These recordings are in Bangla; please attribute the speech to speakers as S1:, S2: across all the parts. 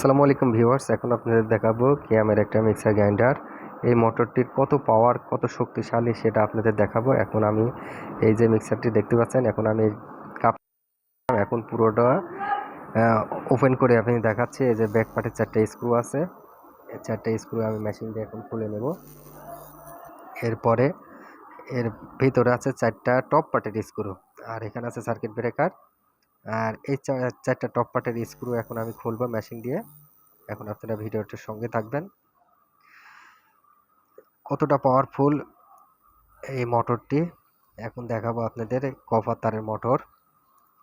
S1: আসসালামু আলাইকুম ভিউয়ার্স, এখন আপনাদের দেখাবো কিয়ামের একটা মিক্সার গ্রাইন্ডার। এই মোটরটির কত পাওয়ার কত শক্তিশালী সেটা আপনাদের দেখাবো। এখন আমি এই যে মিক্সারটি দেখতে পাচ্ছেন, এখন আমি কাপ এখন পুরোটা ওপেন করে আপনি দেখাচ্ছি। এই যে ব্যাক পার্টের চারটে স্ক্রু আছে। চারটে স্ক্রু আমি মেশিন দিয়ে এখন খুলে নেব। এরপরে এর ভিতরে আছে চারটা টপ পার্টের স্ক্রু আর এখানে আছে সার্কিট ব্রেকার আর এই চারটা টপ পার্টের স্ক্রু এখন আমি খুলবো মেশিন দিয়ে। এখন আপনারা ভিডিওটার সঙ্গে থাকবেন। কতটা পাওয়ারফুল এই মোটরটি এখন দেখাবো আপনাদের কপার তারের মোটর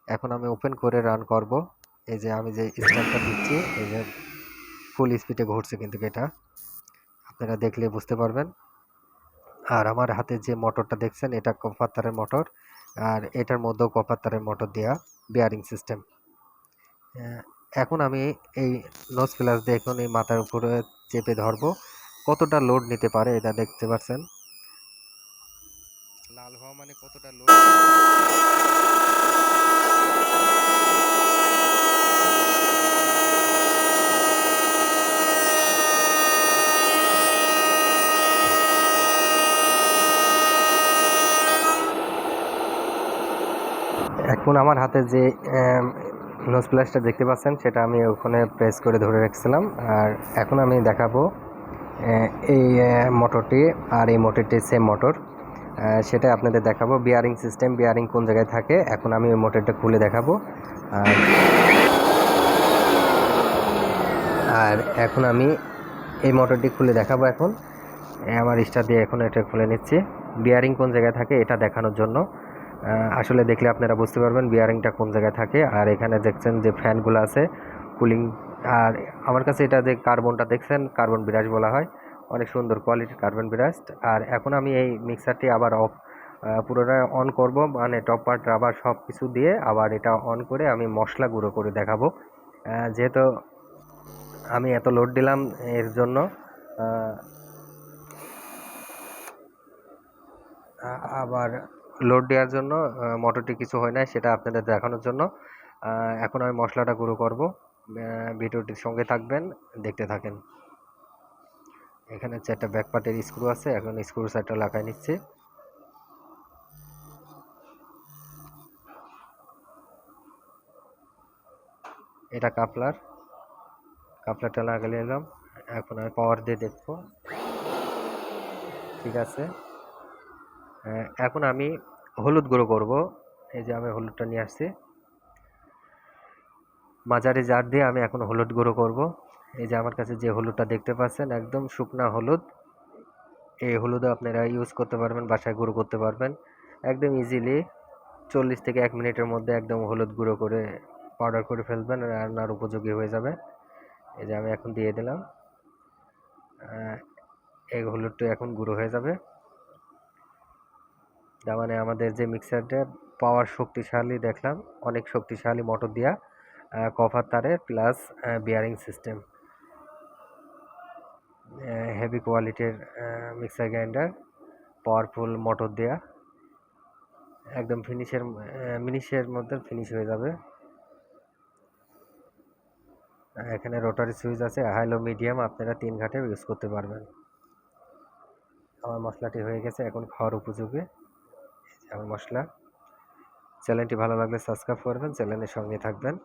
S1: এখন আমি ওপেন করে রান করব। এই যে আমি যে স্টার্টটা দিচ্ছি, এই যে ফুল স্পিডে ঘুরছে কিন্তু এটা। আপনারা দেখলে বুঝতে পারবেন। আর আমার হাতে যে মোটরটা দেখছেন, এটা কপার তারের মোটর আর এটার মধ্যেও কপার তারের মোটর দেওয়া বিয়ারিং সিস্টেম এখন আমি এই নোজ প্লাস দিয়ে এখন এই মাথার উপরে চেপে ধরব। কতটা লোড নিতে পারে এটা দেখতে পাচ্ছেন লাল হওয়া মানে কতটা লোড এখন আমার হাতে যে নোজ প্লাসটা দেখতে পাচ্ছেন, সেটা আমি ওখানে প্রেস করে ধরে রেখেছিলাম। আর এখন আমি দেখাবো এই মোটরটি আর এই মোটরটি সেম মোটর সেটা আপনাদের দেখাবো বিয়ারিং সিস্টেম বিয়ারিং কোন জায়গায় থাকে। এখন আমি ওই মোটরটা খুলে দেখাবো। আর আর এখন আমি এই মোটরটি খুলে দেখাবো এখন। আমার স্টার দিয়ে এখন এটা খুলে নিচ্ছি। বিয়ারিং কোন জায়গায় থাকে, এটা দেখানোর জন্য। আসলে দেখলে আপনারা বুঝতে পারবেন বিয়ারিংটা কোন জায়গায় থাকে। আর এখানে দেখছেন যে ফ্যানগুলো আছে কুলিং আর আমার কাছে এটা যে কার্বনটা দেখছেন কার্বন বিরাজ বলা হয়, অনেক সুন্দর কোয়ালিটির কার্বন বিরাজ আর এখন আমি এই মিক্সারটি আবার অফ পুরোটা অন করব মানে টপ পার্ট রাবার সব কিছু দিয়ে আবার এটা অন করে আমি মশলা গুঁড়ো করে দেখাবো। যেহেতু আমি এত লোড দিলাম এর জন্য আবার লোড দেওয়ার জন্য মোটরটি কিছু হয় না সেটা আপনাদের দেখানোর জন্য। এখন আমি মশলাটা গুঁড়ো করব। ভিডিওটির সঙ্গে থাকবেন, দেখতে থাকেন। এখানে চারটা ব্যাক পার্টের স্ক্রু আছে, এখন স্ক্রু সাইডটা লাগাই নিচ্ছি। এটা কাপলার। কাপলারটা লাগালে এলাম এখন আমি পাওয়ার দিয়ে দেখব। ঠিক আছে। এখন আমি হলুদ গুঁড়ো করব। এই যে আমি হলুদটা নিয়ে আসছি। মাঝারি জার দিয়ে আমি এখন হলুদ গুঁড়ো করব। এই যে আমার কাছে যে হলুদটা দেখতে পাচ্ছেন, একদম শুকনা হলুদ। এই হলুদও আপনারা ইউজ করতে পারবেন, বাসায় গুঁড়ো করতে পারবেন। একদম ইজিলি চল্লিশ থেকে এক মিনিটের মধ্যে একদম হলুদ গুঁড়ো করে পাউডার করে ফেলবেন, রান্নার উপযোগী হয়ে যাবে। এই যে আমি এখন দিয়ে দিলাম। এই হলুদটা এখন গুঁড়ো হয়ে যাবে। তার মানে আমাদের যে মিক্সারটা পাওয়ার শক্তিশালী দেখলাম, অনেক শক্তিশালী মোটর দিয়া কভার তারে প্লাস বিয়ারিং সিস্টেম হেভি কোয়ালিটির মিক্সার গ্রাইন্ডার পাওয়ারফুল মোটর দেয়া। একদম ফিনিশের মিনিশের মধ্যে ফিনিশ হয়ে যাবে। এখানে রোটারি সুইচ আছে হাইলো মিডিয়াম আপনারা তিন ঘাটে ইউজ করতে পারবেন। আমার মশলাটি হয়ে গেছে এখন খাওয়ার উপযোগী। আমার মশলা। চ্যানেলটি ভালো লাগলে সাবস্ক্রাইব করবেন চ্যানেলের সঙ্গে থাকবেন।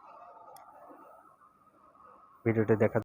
S1: ভিডিওটি দেখা